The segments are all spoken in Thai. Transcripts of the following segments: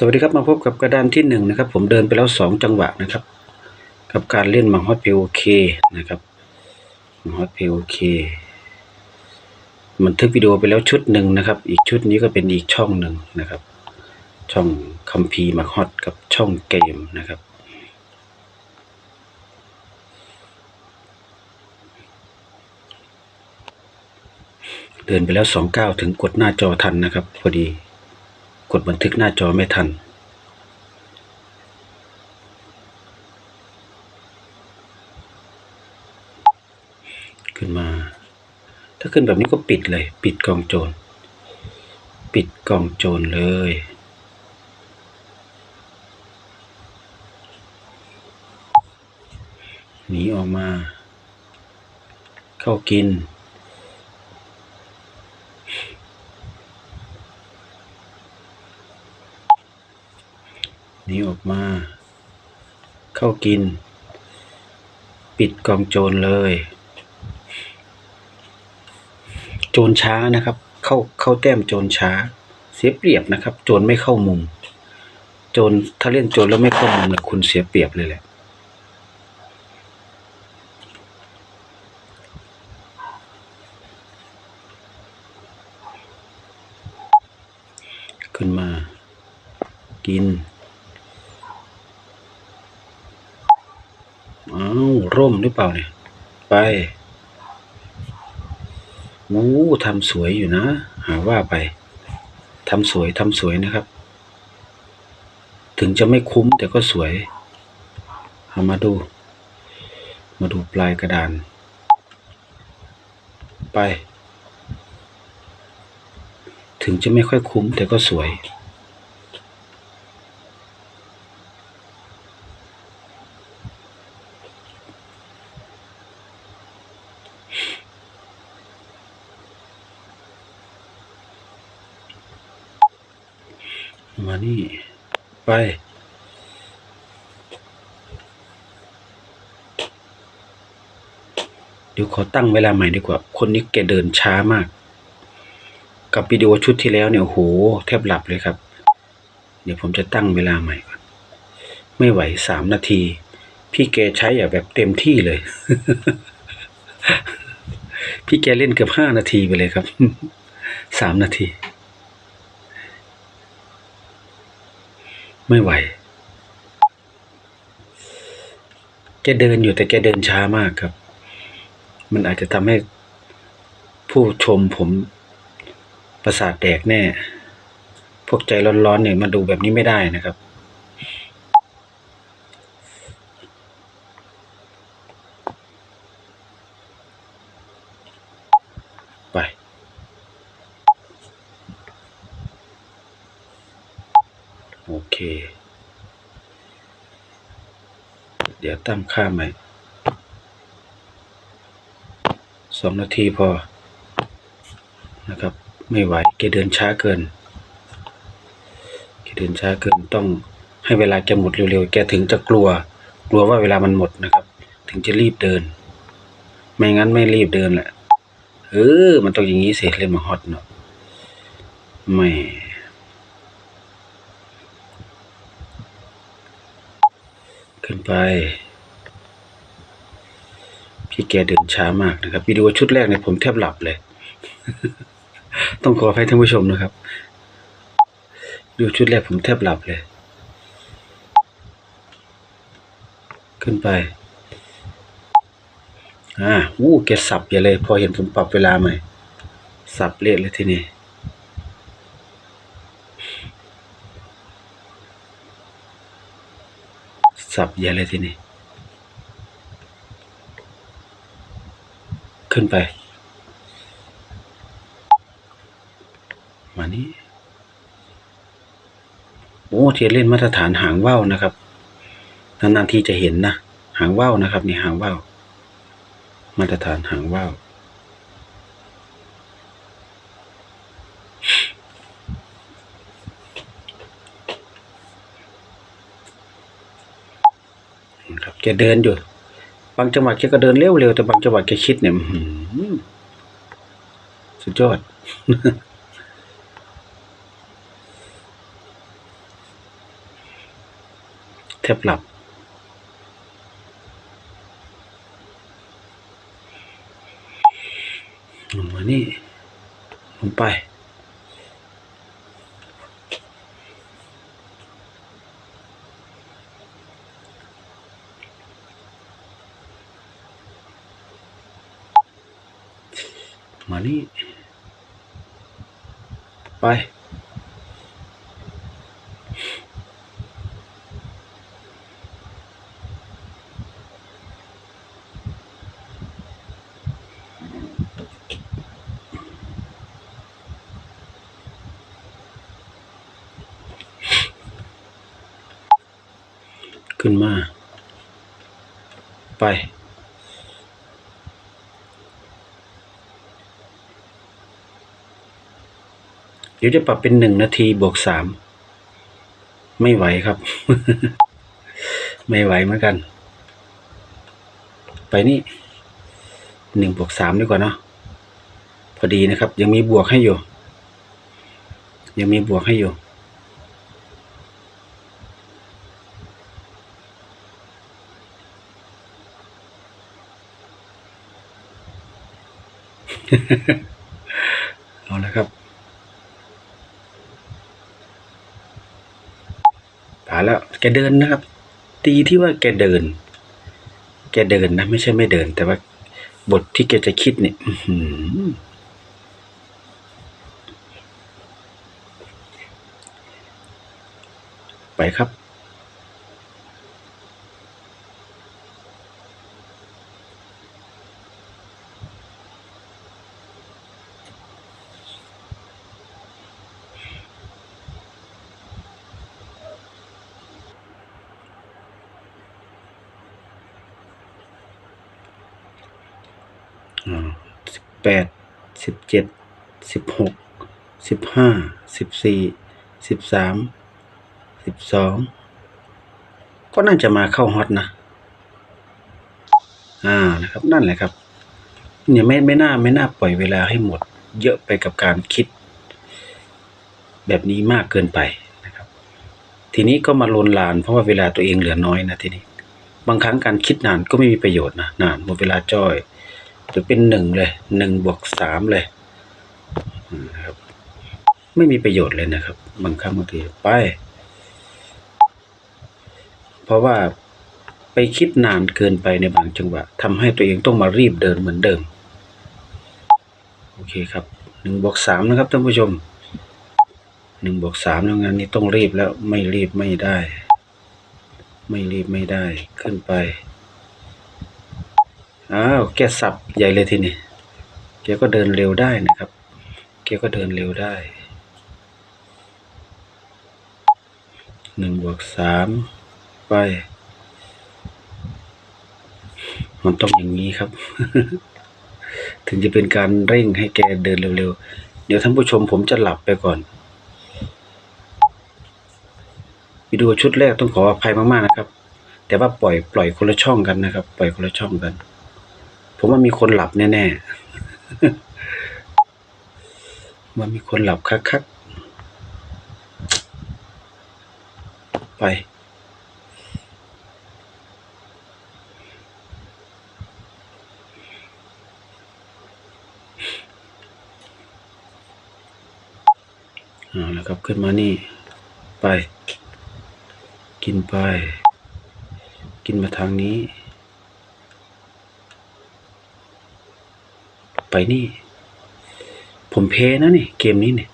สวัสดีครับมาพบกับกระดานที่หนึ่งนะครับผมเดินไปแล้วสองจังหวะนะครับ กับการเล่นมังฮอตพีโอเคนะครับมังฮอตพีโอเคมันทึกวิดีโอไปแล้วชุดหนึ่งนะครับ อีกชุดนี้ก็เป็นอีกช่องหนึ่งนะครับ ช่องคัมพีมังฮอตกับช่องเกมนะครับ เดินไปแล้วสองก้าถึงกดหน้าจอทันนะครับพอดี กดบันทึกหน้าจอไม่ทัน ขึ้นมา ถ้าขึ้นแบบนี้ก็ปิดเลย ปิดกองโจร ปิดกองโจรเลยหนีออกมา เข้ากิน นีออกมา เข้ากิน ปิดกองโจรเลย โจรช้านะครับ เข้าเข้าแต้มโจรช้า เสียเปรียบนะครับ โจรไม่เข้ามุม โจรถ้าเล่นโจรแล้วไม่เข้ามุมนะคุณเสียเปรียบเลยแหละ ขึ้นมา กิน อ้าว ร่มหรือเปล่าเนี่ย ไปโอ้ทำสวยอยู่นะ หาว่าไปทำสวยทำสวยนะครับ ถึงจะไม่คุ้มแต่ก็สวยเอามาดู มาดูปลายกระดาน ไป ถึงจะไม่ค่อยคุ้มแต่ก็สวย มานี่ ไปเดี๋ยวขอตั้งเวลาใหม่ดีกว่า คนนี้แกเดินช้ามาก กับวิดีโอชุดที่แล้วเนี่ยโอ้โหแทบหลับเลยครับ เดี๋ยวผมจะตั้งเวลาใหม่ก่อนไม่ไหวสามนาที พี่แกใช้อย่างแบบเต็มที่เลย พี่แกเล่นเกือบห้านาทีไปเลยครับสามนาที ไม่ไหว แกเดินอยู่แต่แกเดินช้ามากครับ มันอาจจะทำให้ผู้ชมผมประสาทแตกแน่ พวกใจร้อนๆเนี่ยมาดูแบบนี้ไม่ได้นะครับ เค เดี๋ยวตั้งค่าใหม่สองนาทีพอ นะครับ ไม่ไหวแกเดินช้าเกินแกเดินช้าเกินต้องให้เวลาแกหมดเร็วๆ แกถึงจะกลัว กลัวว่าเวลามันหมดนะครับ ถึงจะรีบเดิน ไม่งั้นไม่รีบเดินแหละเออมันต้องอย่างนี้เสิเล่นมาฮอตเนาะไม่ ขึ้นไป พี่แกเดินช้ามากนะครับวิดีโอชุดแรกเนี่ยผมแทบหลับเลย ต้องขอให้ท่านผู้ชมนะครับดีโอชุดแรกผมแทบหลับเลย ขึ้นไปอ่าวู้แกสับอย่าเลย พอเห็นผมปรับเวลาใหม่ สับเละเลยทีนี้ สับอย่าเลยทีนี้ ขึ้นไป มานี้โอ้เทียนเล่นมาตรฐานหางว่าวนะครับ นานๆทีจะเห็นนะ หางว่าวนะครับ นี่หางว่าวมาตรฐานหางว่าว นะครับแก เดินอยู่ บางจังหวะแกก็เดินเร็วๆแต่บางจังหวะแกคิดเนี่ยสุดยอดแทบหลับลงมานี่ลงไป มานี่ ไป ขึ้นมา ไป เดี๋ยวจะปรับเป็นหนึ่งนาทีบวกสามไม่ไหวครับ ไม่ไหวเหมือนกัน ไปนี่หนึ่งบวกสามดีกว่าเนาะพอดีนะครับ ยังมีบวกให้อยู่ ยังมีบวกให้อยู่เอาละครับผ่าน แกเดินนะครับ ตีที่ว่าแกเดิน แกเดินนะ ไม่ใช่ไม่เดิน แต่ว่าบทที่แกจะคิดเนี่ยออืไปครับแปด สิบ เจ็ดสิบหกสิบห้าสิบสี่สิบสามสิบสองก็น่าจะมาเข้าฮอตนะ อ่านะครับนั่นแหละครับ เนี่ยไม่ไม่น่าไม่น่าปล่อยเวลาให้หมด เยอะไปกับการคิด แบบนี้มากเกินไปนะครับ ทีนี้ก็มาลนลาน เพราะว่าเวลาตัวเองเหลือน้อยนะทีนี้ บางครั้งการคิดนานก็ไม่มีประโยชน์นะนานหมดเวลาจ้อยหรือเป็นหนึ่งเลยหนึ่งบวกสามเลย นะครับ ไม่มีประโยชน์เลยนะครับ บางครั้งบางทีไป เพราะว่าไปคิดนานเกินไปในบางจังหวะทำให้ตัวเองต้องมารีบเดินเหมือนเดิม โอเคครับหนึ่งบวกสามนะครับท่านผู้ชมหนึ่งบวกสามแล้วงานนี้ต้องรีบแล้วไม่รีบไม่ได้ ไม่รีบไม่ได้ขึ้นไปอ้าวแกสับใหญ่เลยทีนี้แกก็เดินเร็วได้นะครับ แกก็เดินเร็วได้หนึ่งบวกสามไป มันต้องอย่างนี้ครับ ถึงจะเป็นการเร่งให้แกเดินเร็วๆ เดี๋ยวท่านผู้ชมผมจะหลับไปก่อน วิดีโอชุดแรกต้องขออภัยมากๆนะครับ แต่ว่าปล่อยปล่อยคนละช่องกันนะครับ ปล่อยคนละช่องกัน ผมว่ามีคนหลับแน่ๆ ว่ามีคนหลับคักๆ ไป เอาละครับ ขึ้นมานี่ ไป กินไป กินมาทางนี้ ไปนี่ ผมเพนะนี่เกมนี้เนี่ย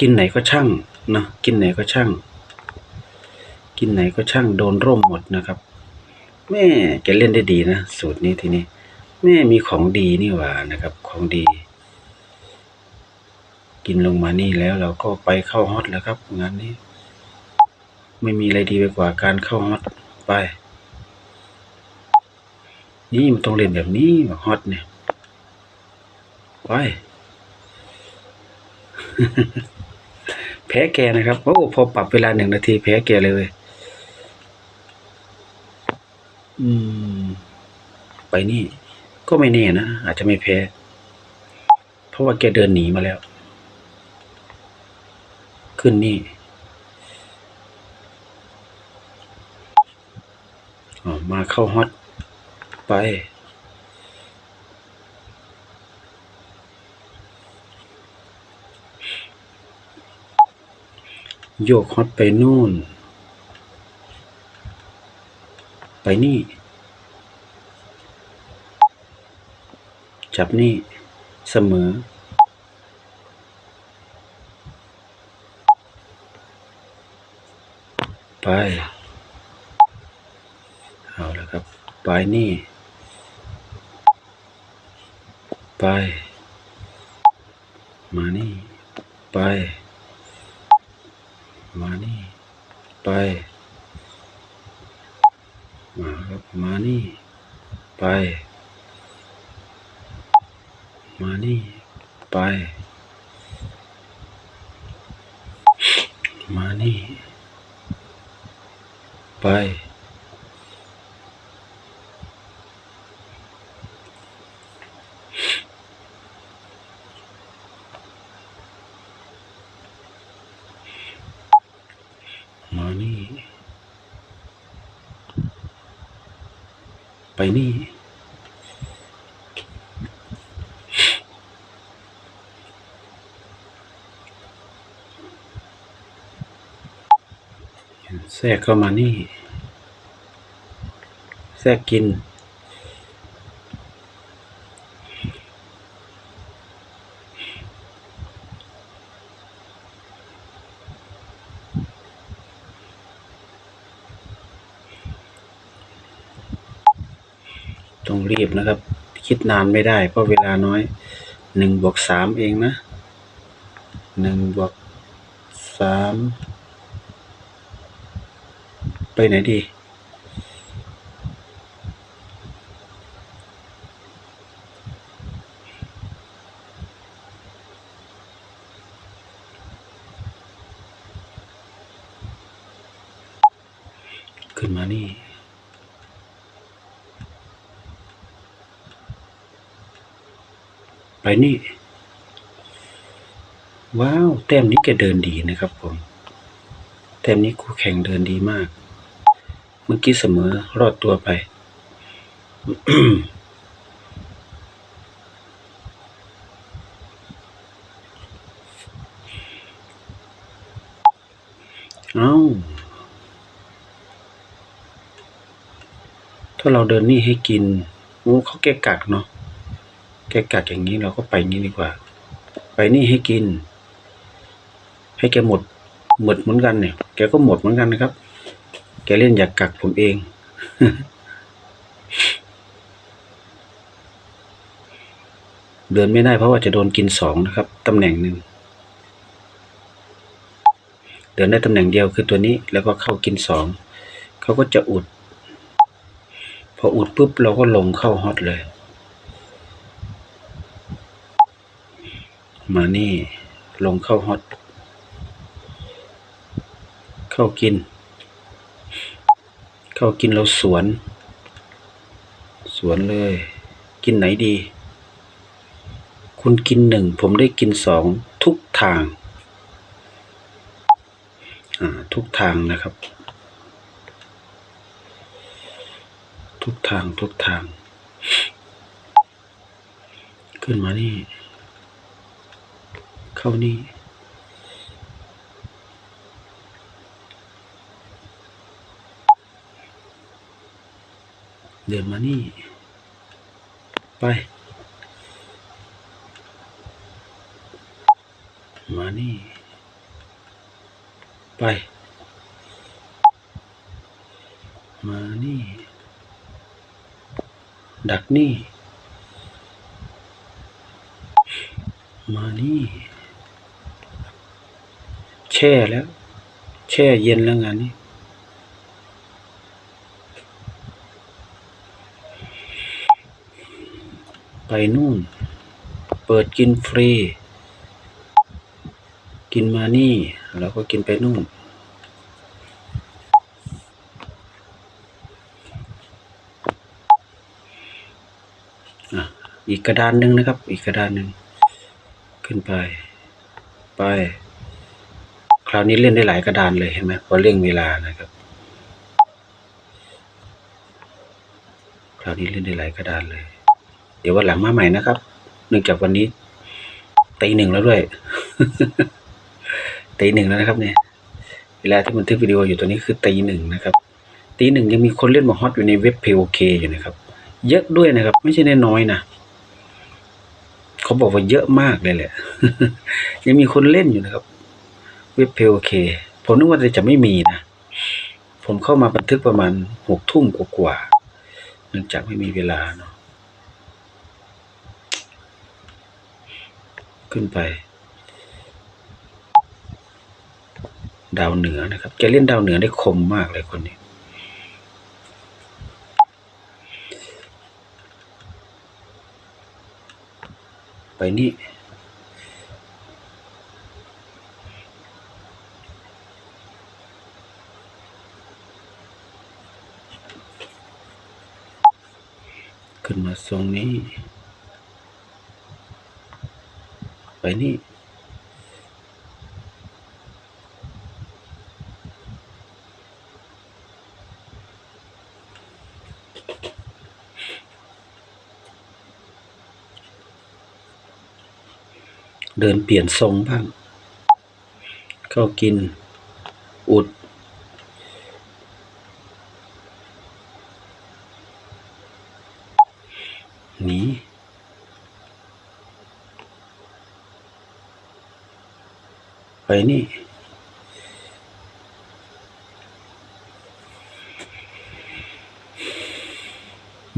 กินไหนก็ช่างนะกินไหนก็ช่าง กินไหนก็ช่างโดนร่มหมดนะครับ แม่แกเล่นได้ดีนะสูตรนี้ทีนี้ แม่มีของดีนี่หว่านะครับ ของดี กินลงมานี่แล้วเราก็ไปเข้าฮอตแล้วครับงานนี้ ไม่มีอะไรดีไปกว่าการเข้าฮอตไป นี่มันต้องเล่นแบบนี้แบบฮอตเนี่ย ไปแพ้แกนะครับ โอ้ พอปรับเวลาหนึ่งนาทีแพ้แกเลยเว้ยอืม ไปนี่ ก็ไม่แน่นะ อาจจะไม่แพ้ เพราะว่าแกเดินหนีมาแล้ว ขึ้นนี่มาเข้าฮอต ไป โยกฮอตไปนู่น ไปนี่ จับนี่ เสมอ ไป เอาล้วครับ ไปนี่ ไป มานี่ ไป มานี่ ไป มาครับ มานี่ ไป มานี่ ไป มานี่ ไป มานี่ ไป นี่ แทรกเข้ามานี่ แทรกกิน ต้องรีบนะครับ คิดนานไม่ได้ เพราะเวลาน้อยหนึ่งบวกสามเองนะหนึ่งบวกสามไปไหนดีขึ้นมานี่ ไปนี่ ว้าว แต้มนี้แกเดินดีนะครับผม แต้มนี้คู่แข่งเดินดีมาก เมื่อกี้เสมอรอดตัวไปเอา้าถ้าเราเดินนี่ให้กินโอ้เขาแกกักเนาะ แกกักอย่างนี้เราก็ไปงี้ดีกว่า ไปนี่ให้กิน ให้แกหมด หมดเหมือนกันเนี่ย แกก็หมดเหมือนกันนะครับ แกเล่นอยากกักผมเอง เดินไม่ได้เพราะว่าจะโดนกินสองนะครับ ตำแหน่งหนึ่ง เดินได้ตำแหน่งเดียวคือตัวนี้ แล้วก็เข้ากินสอง เขาก็จะอุด พออุดปุ๊บเราก็ลงเข้าฮอตเลย มานี่ลงเข้าฮอต เข้ากิน เข้ากินเราสวน สวนเลย กินไหนดี คุณกินหนึ่งผมได้กินสองทุกทาง ทุกทางนะครับ ทุกทางทุกทาง ขึ้นมานี่ เขานี่เดินมานี่ ไป มานี่ ไป มานี่ ดักนี่ มานี่ ช่แล้ว แช่เย็นแล้วงานนี้ ไปนู่น เปิดกินฟรี กินมานี่ แล้วก็กินไปนู่น อีกกระดานหนึ่งนะครับ อีกกระดานหนึ่ง ขึ้นไป ไป คราวนี้เล่นได้หลายกระดานเลยเห็นไหมพอเร่งเวลานะครับ คราวนี้เล่นได้หลายกระดานเลย เดี๋ยววันหลังมาใหม่นะครับ เนื่องจากวันนี้ตีหนึ่งแล้วด้วยตีหนึ่งแล้วนะครับ เนี่ย เวลาที่บันทึกวิดีโออยู่ตัวนี้คือตีหนึ่งนะครับตีหนึ่งยังมีคนเล่นมาฮอตอยู่ในเว็บ POK อเคอยู่นะครับ เยอะด้วยนะครับ ไม่ใช่น้อยนะเขาบอกว่าเยอะมากเลยแหละยังมีคนเล่นอยู่นะครับ เว็บ POK ผมนึกว่าจะไม่มีนะ ผมเข้ามาบันทึกประมาณหกทุ่มกว่าๆเนื่องจากไม่มีเวลาเนาะขึ้นไป ดาวเหนือนะครับแกเล่นดาวเหนือได้คมมากเลยคนนี้ไปนี่ ขึ้นมาทรงนี้ ไปนี่เดินเปลี่ยนทรงบ้าง เข้ากิน อุด นีไปนี่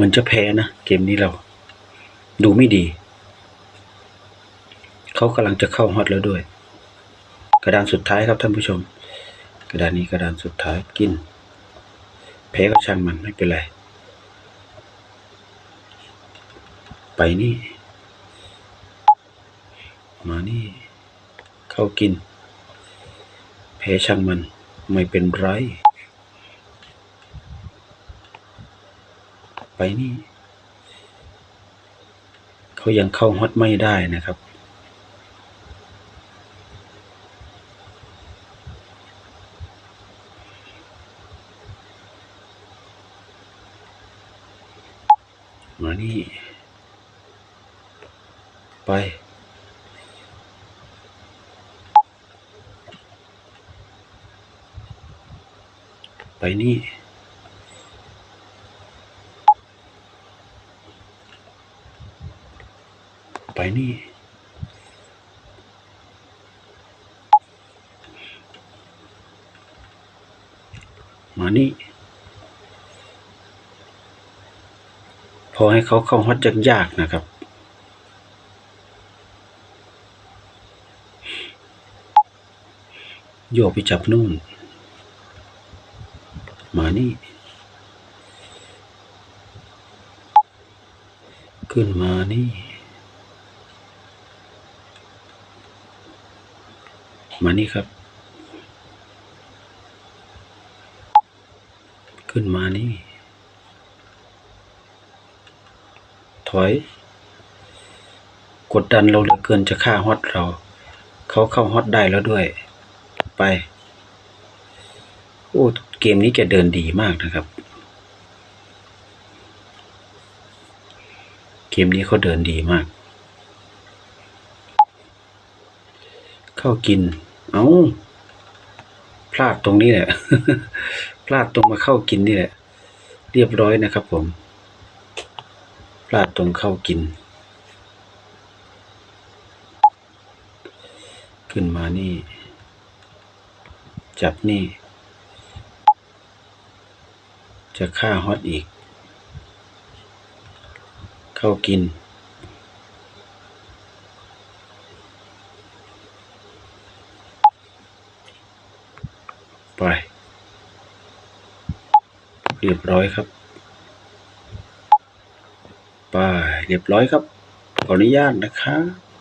มือนจะแพ้นะ เกมนี้เรา ดูไม่ดี เขากำลังจะเข้าฮอตแล้วด้วย กระดานสุดท้ายครับท่านผู้ชม กระดานนี้กระดานสุดท้ายกิน แพ้ก็ช่างมันไม่เป็นไร ไปนี่ มานี่ เข้ากิน แพ้ช่างมันไม่เป็นไร ไปนี่ เขายังเข้าฮอตไม่ได้นะครับ มานี่ ไปไปนี่ไปนี่ มานี่ พอให้เขาเข้าฮอตยากๆนะครับ โยกไปจับนู่น มานี่ ขึ้นมานี่ มานี่ครับ ขึ้นมานี่ ถอย กดดันเราเหลือเกินจะฆ่าฮอตเรา เขาเข้าฮอตได้แล้วด้วย ไป โอ้เกมนี้แกเดินดีมากนะครับ เกมนี้เขาเดินดีมาก เข้ากิน เอา้าพลาดตรงนี้แหละ พลาดตรงมาเข้ากินนี่แหละ เรียบร้อยนะครับผม พลาดตรงเข้ากิน ขึ้นมานี่ จับนี่ จะฆ่าฮอตอีก เข้ากิน ไป เรียบร้อยครับไปเรียบร้อยครับ ขออนุญาตนะครับ